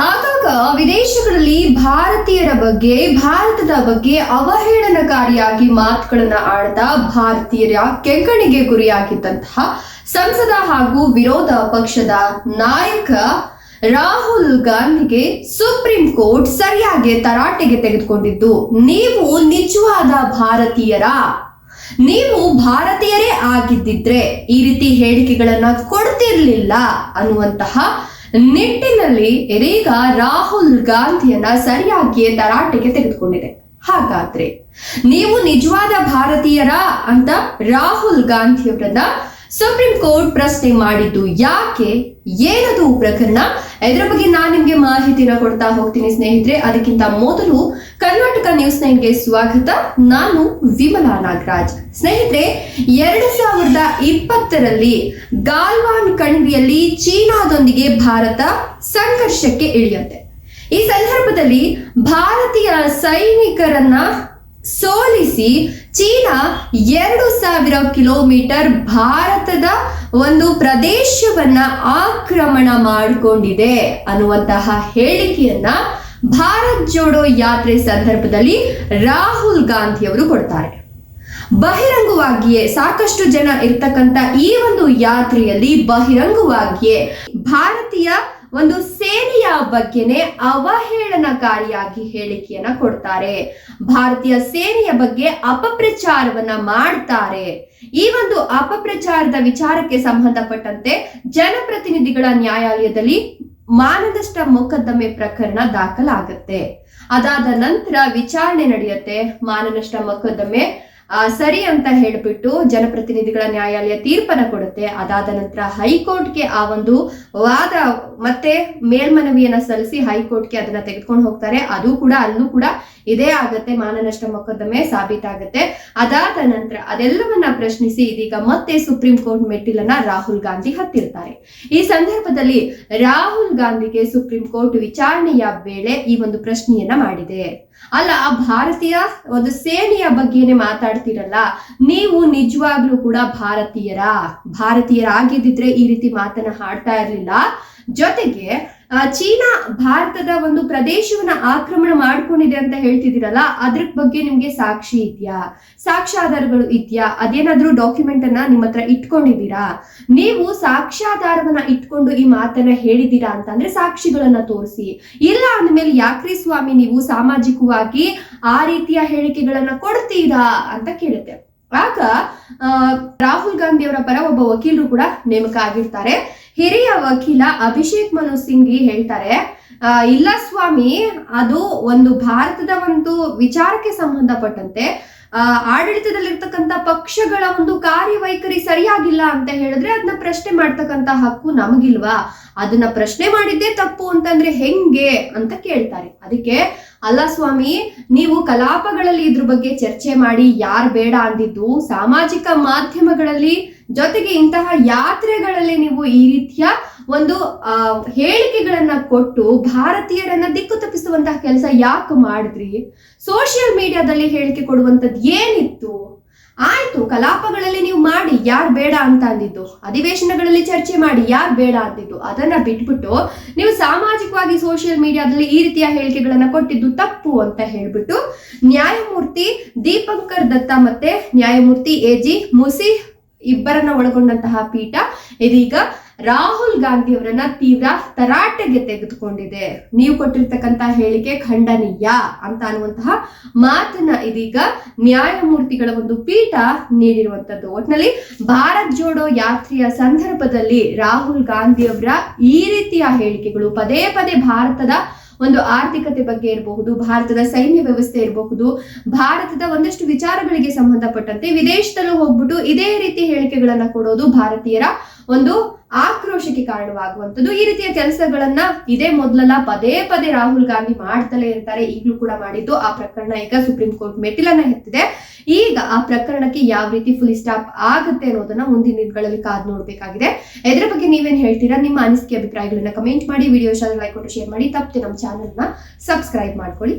ಆಗಾಗ ವಿದೇಶಗಳಲ್ಲಿ ಭಾರತೀಯರ ಬಗ್ಗೆ, ಭಾರತದ ಬಗ್ಗೆ ಅವಹೇಳನಕಾರಿಯಾಗಿ ಮಾತುಗಳನ್ನ ಆಡ್ತಾ ಭಾರತೀಯರ ಕೆಂಗಣಿಗೆ ಗುರಿಯಾಗಿದ್ದಂತಹ ಸಂಸದ ಹಾಗೂ ವಿರೋಧ ಪಕ್ಷದ ನಾಯಕ ರಾಹುಲ್ ಗಾಂಧಿಗೆ ಸುಪ್ರೀಂ ಕೋರ್ಟ್ ಸರಿಯಾಗಿ ತರಾಟೆಗೆ ತೆಗೆದುಕೊಂಡಿದ್ದು, ನೀವು ನಿಜವಾದ ಭಾರತೀಯರ? ನೀವು ಭಾರತೀಯರೇ ಆಗಿದ್ದಿದ್ರೆ ಈ ರೀತಿ ಹೇಳಿಕೆಗಳನ್ನ ಕೊಡ್ತಿರ್ಲಿಲ್ಲ ಅನ್ನುವಂತಹ ನಿಟ್ಟಿನಲ್ಲಿ ಇದೀಗ ರಾಹುಲ್ ಗಾಂಧಿಯನ್ನ ಸರಿಯಾಗಿ ತರಾಟೆಗೆ ತೆಗೆದುಕೊಂಡಿದೆ. ಹಾಗಾದ್ರೆ ನೀವು ನಿಜವಾದ ಭಾರತೀಯರ ಅಂತ ರಾಹುಲ್ ಗಾಂಧಿಯವರನ್ನ ಸುಪ್ರೀಂ ಕೋರ್ಟ್ ಪ್ರಶ್ನೆ ಮಾಡಿದ್ದು ಯಾಕೆ? ಏನದು ಪ್ರಕರಣ? ಇದರ ಬಗ್ಗೆ ನಾನು ನಿಮ್ಗೆ ಮಾಹಿತಿನ ಕೊಡ್ತಾ ಹೋಗ್ತೀನಿ ಸ್ನೇಹಿತರೆ. ಅದಕ್ಕಿಂತ ಮೊದಲು ಕರ್ನಾಟಕ ನ್ಯೂಸ್ ನೈನ್ಗೆ ಸ್ವಾಗತ. ನಾನು ವಿಮಲಾ ನಾಗರಾಜ್. ಸ್ನೇಹಿತರೆ, ಎರಡು ಸಾವಿರದ ಇಪ್ಪತ್ತರಲ್ಲಿ ಗಾಲ್ವಾನ್ ಕಣಿವೆಯಲ್ಲಿ ಚೀನಾದೊಂದಿಗೆ ಭಾರತ ಸಂಘರ್ಷಕ್ಕೆ ಇಳಿಯುತ್ತೆ ಈ ಸಂದರ್ಭದಲ್ಲಿ ಭಾರತೀಯ ಸೈನಿಕರನ್ನ ಸೋಲಿಸಿ ಚೀನಾ ಎರಡು ಸಾವಿರ ಕಿಲೋಮೀಟರ್ ಭಾರತದ ಒಂದು ಪ್ರದೇಶವನ್ನ ಆಕ್ರಮಣ ಮಾಡಿಕೊಂಡಿದೆ ಅನ್ನುವಂತಹ ಹೇಳಿಕೆಯನ್ನ ಭಾರತ್ ಜೋಡೋ ಯಾತ್ರೆ ಸಂದರ್ಭದಲ್ಲಿ ರಾಹುಲ್ ಗಾಂಧಿ ಅವರು ಕೊಡ್ತಾರೆ. ಬಹಿರಂಗವಾಗಿಯೇ ಸಾಕಷ್ಟು ಜನ ಇರ್ತಕ್ಕಂಥ ಈ ಒಂದು ಯಾತ್ರೆಯಲ್ಲಿ ಬಹಿರಂಗವಾಗಿಯೇ ಭಾರತೀಯ ಒಂದು ಸೇನೆಯ ಬಗ್ಗೆನೆ ಅವಹೇಳನಕಾರಿಯಾಗಿ ಹೇಳಿಕೆಯನ್ನ ಕೊಡ್ತಾರೆ. ಭಾರತೀಯ ಸೇನೆಯ ಬಗ್ಗೆ ಅಪಪ್ರಚಾರವನ್ನ ಮಾಡ್ತಾರೆ. ಈ ಒಂದು ಅಪಪ್ರಚಾರದ ವಿಚಾರಕ್ಕೆ ಸಂಬಂಧಪಟ್ಟಂತೆ ಜನಪ್ರತಿನಿಧಿಗಳ ನ್ಯಾಯಾಲಯದಲ್ಲಿ ಮಾನದಷ್ಟ ಮೊಕದ್ದಮೆ ಪ್ರಕರಣ ದಾಖಲಾಗುತ್ತೆ. ಅದಾದ ನಂತರ ವಿಚಾರಣೆ ನಡೆಯುತ್ತೆ. ಮಾನನಷ್ಟ ಮೊಕದ್ದಮೆ ಆ, ಸರಿ ಅಂತ ಹೇಳ್ಬಿಟ್ಟು ಜನಪ್ರತಿನಿಧಿಗಳ ನ್ಯಾಯಾಲಯ ತೀರ್ಪನ್ನ ಕೊಡುತ್ತೆ. ಅದಾದ ನಂತರ ಹೈಕೋರ್ಟ್ಗೆ ಆ ಒಂದು ವಾದ ಮತ್ತೆ ಮೇಲ್ಮನವಿಯನ್ನ ಸಲ್ಲಿಸಿ ಹೈಕೋರ್ಟ್ಗೆ ಅದನ್ನ ತೆಗೆದುಕೊಂಡು ಹೋಗ್ತಾರೆ. ಅದು ಕೂಡ ಅಲ್ಲೂ ಕೂಡ ಇದೇ ಆಗತ್ತೆ. ಮಾನನಷ್ಟ ಮೊಕದ್ದಮೆ ಸಾಬೀತಾಗತ್ತೆ. ಅದಾದ ನಂತರ ಅದೆಲ್ಲವನ್ನ ಪ್ರಶ್ನಿಸಿ ಇದೀಗ ಮತ್ತೆ ಸುಪ್ರೀಂ ಕೋರ್ಟ್ ಮೆಟ್ಟಿಲನ್ನ ರಾಹುಲ್ ಗಾಂಧಿ ಹತ್ತಿರ್ತಾರೆ. ಈ ಸಂದರ್ಭದಲ್ಲಿ ರಾಹುಲ್ ಗಾಂಧಿಗೆ ಸುಪ್ರೀಂ ಕೋರ್ಟ್ ವಿಚಾರಣೆಯ ವೇಳೆ ಈ ಒಂದು ಪ್ರಶ್ನೆಯನ್ನ ಮಾಡಿದೆ. ಅಲ್ಲ, ಆ ಭಾರತೀಯ ಒಂದು ಸೇನೆಯ ಬಗ್ಗೆನೆ ಮಾತಾಡ್ತಿರಲ್ಲ? ನೀವು ನಿಜವಾಗ್ಲೂ ಕೂಡ ಭಾರತೀಯರ? ಭಾರತೀಯರಾಗಿದ್ದಿದ್ರೆ ಈ ರೀತಿ ಮಾತನ್ನ ಹಾಡ್ತಾ ಇರ್ಲಿಲ್ಲ. ಜೊತೆಗೆ ಚೀನಾ ಭಾರತದ ಒಂದು ಪ್ರದೇಶವನ್ನ ಆಕ್ರಮಣ ಮಾಡ್ಕೊಂಡಿದೆ ಅಂತ ಹೇಳ್ತಿದ್ದೀರಲ್ಲ, ಅದ್ರ ಬಗ್ಗೆ ನಿಮ್ಗೆ ಸಾಕ್ಷಿ ಇದೆಯಾ? ಸಾಕ್ಷ್ಯಾಧಾರಗಳು ಇದೆಯಾ? ಅದೇನಾದ್ರೂ ಡಾಕ್ಯುಮೆಂಟ್ ಅನ್ನ ನಿಮ್ಮ ಹತ್ರ ಇಟ್ಕೊಂಡಿದ್ದೀರಾ? ನೀವು ಸಾಕ್ಷ್ಯಾಧಾರವನ್ನ ಇಟ್ಕೊಂಡು ಈ ಮಾತನ್ನ ಹೇಳಿದ್ದೀರಾ ಅಂತಂದ್ರೆ ಸಾಕ್ಷಿಗಳನ್ನ ತೋರಿಸಿ. ಇಲ್ಲ ಅಂದ್ಮೇಲೆ ಯಾಕ್ರಿ ಸ್ವಾಮಿ ನೀವು ಸಾಮಾಜಿಕವಾಗಿ ಆ ರೀತಿಯ ಹೇಳಿಕೆಗಳನ್ನ ಕೊಡ್ತೀರಾ ಅಂತ ಕೇಳುತ್ತೆ. ಆಗ ರಾಹುಲ್ ಗಾಂಧಿ ಅವರ ಪರ ಒಬ್ಬ ವಕೀಲರು ಕೂಡ ನೇಮಕ ಆಗಿರ್ತಾರೆ ಹಿರಿಯ ವಕೀಲ ಅಭಿಷೇಕ್ ಮನು ಸಿಂಘಿ ಹೇಳ್ತಾರೆ ಇಲ್ಲ ಸ್ವಾಮಿ, ಅದು ಒಂದು ಭಾರತದ ಒಂದು ವಿಚಾರಕ್ಕೆ ಸಂಬಂಧಪಟ್ಟಂತೆ ಆಡಳಿತದಲ್ಲಿರ್ತಕ್ಕಂಥ ಪಕ್ಷಗಳ ಒಂದು ಕಾರ್ಯವೈಖರಿ ಸರಿಯಾಗಿಲ್ಲ ಅಂತ ಹೇಳಿದ್ರೆ ಅದನ್ನ ಪ್ರಶ್ನೆ ಮಾಡ್ತಕ್ಕಂಥ ಹಕ್ಕು ನಮಗಿಲ್ವಾ? ಅದನ್ನ ಪ್ರಶ್ನೆ ಮಾಡಿದ್ದೇ ತಪ್ಪು ಅಂತಂದ್ರೆ ಹೆಂಗೆ ಅಂತ ಕೇಳ್ತಾರೆ. ಅದಕ್ಕೆ ಅಲ್ಲ ಸ್ವಾಮಿ, ನೀವು ಕಲಾಪಗಳಲ್ಲಿ ಇದ್ರ ಬಗ್ಗೆ ಚರ್ಚೆ ಮಾಡಿ ಯಾರು ಬೇಡ ಅಂದಿದ್ದು, ಸಾಮಾಜಿಕ ಮಾಧ್ಯಮಗಳಲ್ಲಿ ಜೊತೆಗೆ ಇಂತಹ ಯಾತ್ರೆಗಳಲ್ಲಿ ನೀವು ಈ ರೀತಿಯ ಒಂದು ಹೇಳಿಕೆಗಳನ್ನ ಕೊಟ್ಟು ಭಾರತೀಯರನ್ನ ದಿಕ್ಕು ತಪ್ಪಿಸುವಂತಹ ಕೆಲಸ ಯಾಕೆ ಮಾಡಿದ್ರಿ? ಸೋಷಿಯಲ್ ಮೀಡಿಯಾದಲ್ಲಿ ಹೇಳಿಕೆ ಕೊಡುವಂಥದ್ದು ಏನಿತ್ತು? ಆಯ್ತು, ಕಲಾಪಗಳಲ್ಲಿ ನೀವು ಮಾಡಿ, ಯಾರು ಬೇಡ ಅಂತ ಅಂದಿದ್ದು. ಅಧಿವೇಶನಗಳಲ್ಲಿ ಚರ್ಚೆ ಮಾಡಿ, ಯಾರು ಬೇಡ ಅಂದಿದ್ದು. ಅದನ್ನ ಬಿಟ್ಬಿಟ್ಟು ನೀವು ಸಾಮಾಜಿಕವಾಗಿ ಸೋಷಿಯಲ್ ಮೀಡಿಯಾದಲ್ಲಿ ಈ ರೀತಿಯ ಹೇಳಿಕೆಗಳನ್ನ ಕೊಟ್ಟಿದ್ದು ತಪ್ಪು ಅಂತ ಹೇಳ್ಬಿಟ್ಟು ನ್ಯಾಯಮೂರ್ತಿ ದೀಪಂಕರ್ ದತ್ತ ಮತ್ತೆ ನ್ಯಾಯಮೂರ್ತಿ ಎ ಜಿ ಮುಸಿ ಇಬ್ಬರನ್ನ ಒಳಗೊಂಡಂತಹ ಪೀಠ ಇದೀಗ ರಾಹುಲ್ ಗಾಂಧಿ ಅವರನ್ನ ತೀವ್ರ ತರಾಟೆಗೆ ತೆಗೆದುಕೊಂಡಿದೆ. ನೀವು ಕೊಟ್ಟಿರ್ತಕ್ಕಂತಹ ಹೇಳಿಕೆ ಖಂಡನೀಯ ಅಂತ ಅನ್ನುವಂತಹ ಮಾತನ್ನ ಇದೀಗ ನ್ಯಾಯಮೂರ್ತಿಗಳ ಒಂದು ಪೀಠ ನೀಡಿರುವಂತದ್ದು. ಒಟ್ನಲ್ಲಿ ಭಾರತ್ ಜೋಡೋ ಯಾತ್ರೆಯ ಸಂದರ್ಭದಲ್ಲಿ ರಾಹುಲ್ ಗಾಂಧಿ ಅವರ ಈ ರೀತಿಯ ಹೇಳಿಕೆಗಳು ಪದೇ ಪದೇ ಭಾರತದ ಒಂದು ಆರ್ಥಿಕತೆ ಬಗ್ಗೆ ಇರಬಹುದು, ಭಾರತದ ಸೈನ್ಯ ವ್ಯವಸ್ಥೆ ಇರಬಹುದು, ಭಾರತದ ಒಂದಷ್ಟು ವಿಚಾರಗಳಿಗೆ ಸಂಬಂಧಪಟ್ಟಂತೆ ವಿದೇಶದಲ್ಲೂ ಹೋಗ್ಬಿಟ್ಟು ಇದೇ ರೀತಿ ಹೇಳಿಕೆಗಳನ್ನ ಕೊಡೋದು ಭಾರತೀಯರ ಒಂದು ಆಕ್ರೋಶಕ್ಕೆ ಕಾರಣವಾಗುವಂಥದ್ದು. ಈ ರೀತಿಯ ಕೆಲಸಗಳನ್ನ ಇದೇ ಮೊದಲಲ್ಲ ಪದೇ ಪದೇ ರಾಹುಲ್ ಗಾಂಧಿ ಮಾಡ್ತಲೇ ಇರ್ತಾರೆ. ಈಗಲೂ ಕೂಡ ಮಾಡಿದ್ದು. ಆ ಪ್ರಕರಣ ಈಗ ಸುಪ್ರೀಂ ಕೋರ್ಟ್ ಮೆಟ್ಟಿಲನ್ನ ಎತ್ತಿದೆ. ಈಗ ಆ ಪ್ರಕರಣಕ್ಕೆ ಯಾವ ರೀತಿ ಫುಲ್ ಸ್ಟಾಪ್ ಆಗುತ್ತೆ ಅನ್ನೋದನ್ನ ಮುಂದಿನ ದಿನಗಳಲ್ಲಿ ಕಾದ್ ನೋಡ್ಬೇಕಾಗಿದೆ. ಇದರ ಬಗ್ಗೆ ನೀವೇನ್ ಹೇಳ್ತೀರಾ? ನಿಮ್ಮ ಅನಿಸಿಕೆ ಅಭಿಪ್ರಾಯಗಳನ್ನ ಕಮೆಂಟ್ ಮಾಡಿ. ವಿಡಿಯೋ ಲೈಕ್ ಕೊಟ್ಟು ಶೇರ್ ಮಾಡಿ. ತಪ್ಪದೆ ನಮ್ಮ ಚಾನೆಲ್ನ ಸಬ್ಸ್ಕ್ರೈಬ್ ಮಾಡ್ಕೊಳ್ಳಿ.